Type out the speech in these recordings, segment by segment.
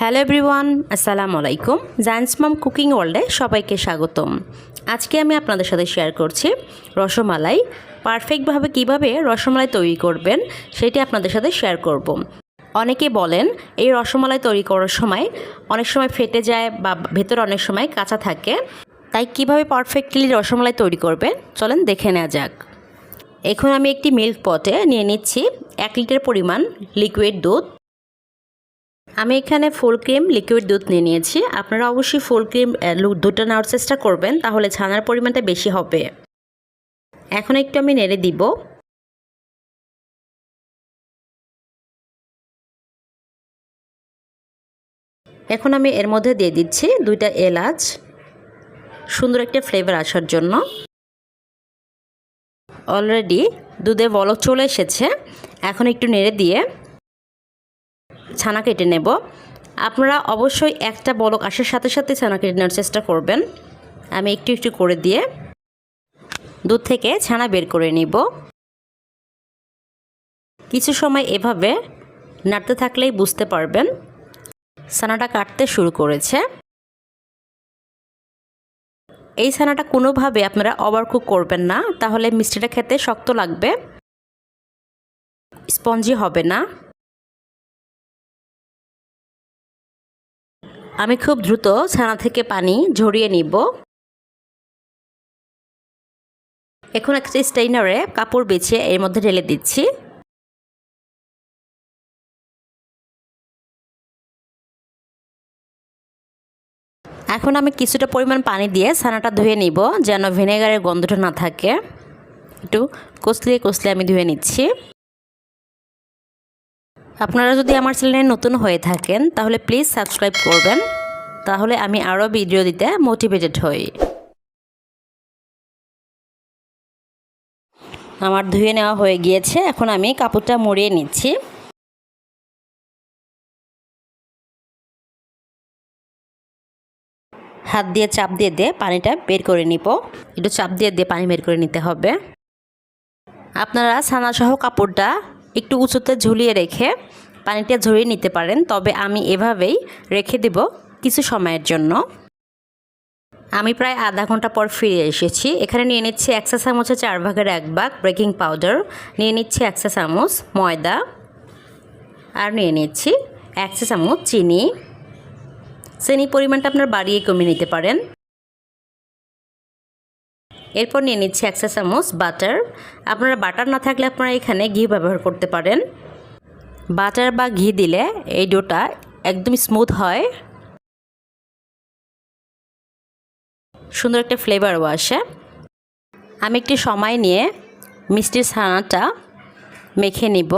Hello everyone, আসসালামু আলাইকুম। Giant's মাম cooking ওয়ার্ল্ডে সবাইকে স্বাগতম। আজকে আমি আপনাদের সাথে শেয়ার করছি রসমালাই। পারফেক্টভাবে কীভাবে রসমালাই তৈরি করবেন, সেটি আপনাদের সাথে শেয়ার করব। অনেকে বলেন, এই রসমালাই তৈরি করার সময় অনেক সময় ফেটে যায় বা ভেতরে অনেক সময় কাঁচা থাকে। তাই কীভাবে পারফেক্টলি রসমালাই তৈরি করবেন, চলেন দেখে নেওয়া যাক। এখন আমি একটি মিল্ক পটে নিয়ে নিচ্ছি এক লিটার পরিমাণ লিকুইড দুধ। আমি এখানে ফুল ক্রিম, লিকুইড দুধ নিয়ে নিয়েছি। আপনারা অবশ্যই ফুল ক্রিম দুধটা নেওয়ার চেষ্টা করবেন, তাহলে ছানার পরিমাণটা বেশি হবে। এখন একটু আমি নেড়ে দিব। এখন আমি এর মধ্যে দিয়ে দিচ্ছি দুইটা এলাচ। সুন্দর একটা ফ্লেভার আসার জন্য। অলরেডি দুধে বলক চলে এসেছে। এখন একটু নেড়ে দিয়ে ছানা কেটে নেব। আপনারা অবশ্যই একটা বলক আসার সাথে সাথে ছানা কেটে নেওয়ার চেষ্টা করবেন। আমি একটু একটু করে দিয়ে দুধ থেকে ছানা বের করে নিব। কিছু সময় এভাবে নাড়তে থাকলেই বুঝতে পারবেন ছানাটা কাটতে শুরু করেছে। এই ছানাটা কোনোভাবে আপনারা ওভারকুক করবেন না, তাহলে মিষ্টিটা খেতে শক্ত লাগবে। স্পঞ্জি হবে না। আমি খুব দ্রুত ছানা থেকে পানি ঝরিয়ে নিব। এখন একটা স্টেইনারে কাপড় বেছে এর মধ্যে ঢেলে দিচ্ছি। এখন আমি কিছুটা পরিমাণ পানি দিয়ে ছানাটা ধুয়ে নিব, যেন ভিনেগারের গন্ধটা না থাকে। একটু কষলিয়ে কষলিয়ে আমি ধুয়ে নিচ্ছি। আপনারা যদি আমার চ্যানেলে নতুন হয়ে থাকেন, তাহলে প্লিজ সাবস্ক্রাইব করবেন। তাহলে আমি আরও ভিডিও দিতে মোটিভেটেড হই। আমার ধুয়ে নেওয়া হয়ে গিয়েছে, এখন আমি কাপড়টা মুড়িয়ে নিচ্ছি। হাত দিয়ে চাপ দিয়ে দিয়ে পানিটা বের করে নিব। একটু চাপ দিয়ে দিয়ে পানি বের করে নিতে হবে। আপনারা ছানাসহ কাপড়টা একটু উঁচুতে ঝুলিয়ে রেখে পানিটা ঝরিয়ে নিতে পারেন। তবে আমি এভাবেই রেখে দেব কিছু সময়ের জন্য। আমি প্রায় আধা ঘণ্টা পর ফিরে এসেছি। এখানে নিয়ে নিচ্ছি একশো চামচের চার ভাগের এক ভাগ বেকিং পাউডার। নিয়ে নিচ্ছি একশো চামচ ময়দা। আর নিয়ে নিচ্ছি একশো চামচ চিনি। চিনি পরিমাণটা আপনার বাড়িয়ে কমিয়ে নিতে পারেন। এরপর নিয়ে নিচ্ছি একশো চামচ বাটার। আপনারা বাটার না থাকলে আপনারা এখানে ঘি ব্যবহার করতে পারেন। বাটার বা ঘি দিলে এই ডোটা একদম স্মুথ হয়। সুন্দর একটা ফ্লেভারও আসে। আমি একটি সময় নিয়ে মিষ্টির ছানাটা মেখে নিব।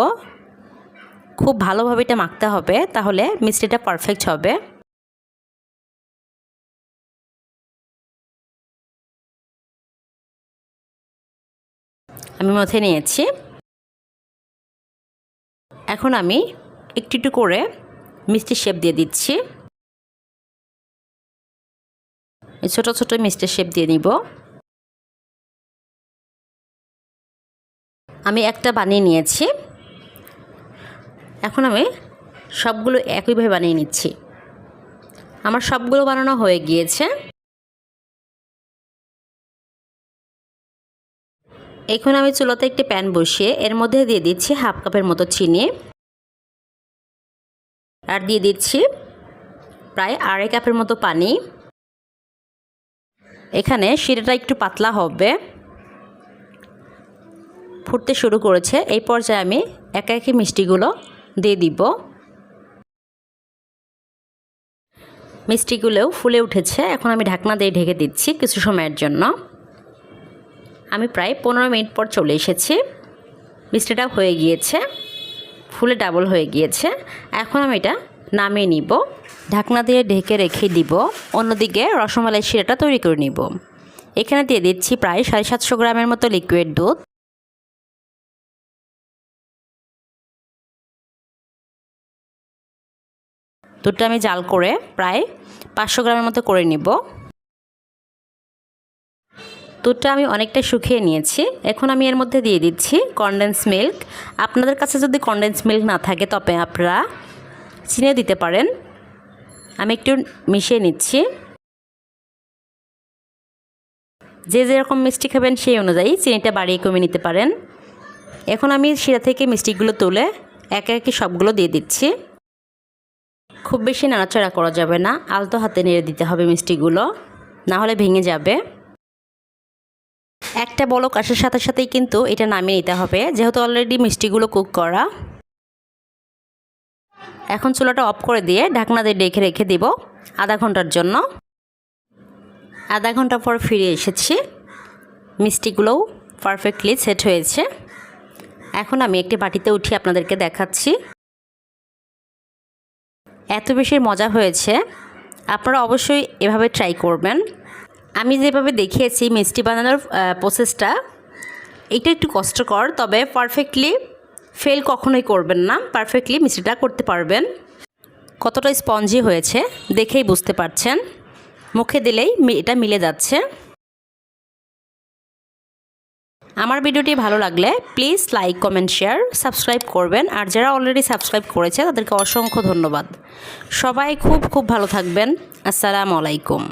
খুব ভালোভাবে এটা মাখতে হবে, তাহলে মিষ্টিটা পারফেক্ট হবে। আমি মধ্যে নিয়েছি। এখন আমি একটু একটু করে মিষ্টি শেপ দিয়ে দিচ্ছি। ছোট ছোট মিষ্টি শেপ দিয়ে নিব। আমি একটা বানিয়ে নিয়েছি। এখন আমি সবগুলো একইভাবে বানিয়ে নিচ্ছি। আমার সবগুলো বানানো হয়ে গিয়েছে। এখন আমি চুলাতে একটি প্যান বসিয়ে এর মধ্যে দিয়ে দিচ্ছি হাফ কাপের মতো চিনি। আর দিয়ে দিচ্ছি প্রায় আড়াই কাপের মতো পানি। এখানে শিরাটা একটু পাতলা হবে। ফুটতে শুরু করেছে। এই পর্যায়ে আমি একা একে মিষ্টিগুলো দিয়ে দিব। মিষ্টিগুলোও ফুলে উঠেছে। এখন আমি ঢাকনা দিয়ে ঢেকে দিচ্ছি কিছু সময়ের জন্য। আমি প্রায় পনেরো মিনিট পর চলে এসেছি। মিষ্টিটা হয়ে গিয়েছে, ফুলে ডাবল হয়ে গিয়েছে। এখন আমি এটা নামিয়ে নিব, ঢাকনা দিয়ে ঢেকে রেখে দিব, অন্যদিকে রসমালাই শিরাটা তৈরি করে নিব। এখানে দিয়ে দিচ্ছি প্রায় সাড়ে সাতশো গ্রামের মতো লিকুইড দুধ। দুধটা আমি জাল করে প্রায় পাঁচশো গ্রামের মতো করে নিব। দুধটা আমি অনেকটা শুকিয়ে নিয়েছি। এখন আমি এর মধ্যে দিয়ে দিচ্ছি কনডেন্স মিল্ক আপনাদের কাছে যদি কনডেন্স মিল্ক না থাকে তবে আপনারা চিনে দিতে পারেন। আমি একটু মিশিয়ে নিচ্ছি। যে যেরকম মিষ্টি খাবেন সেই অনুযায়ী চিনিটা বাড়িয়ে কমিয়ে নিতে পারেন। এখন আমি শিরা থেকে মিষ্টিগুলো তুলে একে একে সবগুলো দিয়ে দিচ্ছি। খুব বেশি নাড়াচাড়া করা যাবে না। আলতো হাতে নেড়ে দিতে হবে মিষ্টিগুলো। না হলে ভেঙে যাবে। একটা বলক আসার সাথে সাথেই কিন্তু এটা নামিয়ে নিতে হবে। যেহেতু অলরেডি মিষ্টিগুলো কুক করা। এখন চুলাটা অফ করে দিয়ে ঢাকনা দিয়ে ডেকে রেখে দিব আধা ঘণ্টার জন্য। আধা ঘণ্টা পর ফিরে এসেছি। মিষ্টিগুলোও পারফেক্টলি সেট হয়েছে। এখন আমি একটি বাটিতে উঠি আপনাদেরকে দেখাচ্ছি। এত বেশি মজা হয়েছে। আপনারা অবশ্যই এভাবে ট্রাই করবেন। আমি যেভাবে দেখিয়েছি মিষ্টি বানানোর প্রসেসটা এটা একটু কষ্টকর, তবে পারফেক্টলি ফেল কখনোই করবেন না পারফেক্টলি মিষ্টিটা করতে পারবেন। কতটা স্পঞ্জি হয়েছে দেখেই বুঝতে পারছেন। মুখে দিলেই এটা মিলে যাচ্ছে। আমার ভিডিওটি ভালো লাগলে please like comment share subscribe করবেন। আর যারা অলরেডি সাবস্ক্রাইব করেছে তাদেরকে অসংখ্য ধন্যবাদ। সবাই খুব খুব ভালো থাকবেন। আসসালামু আলাইকুম।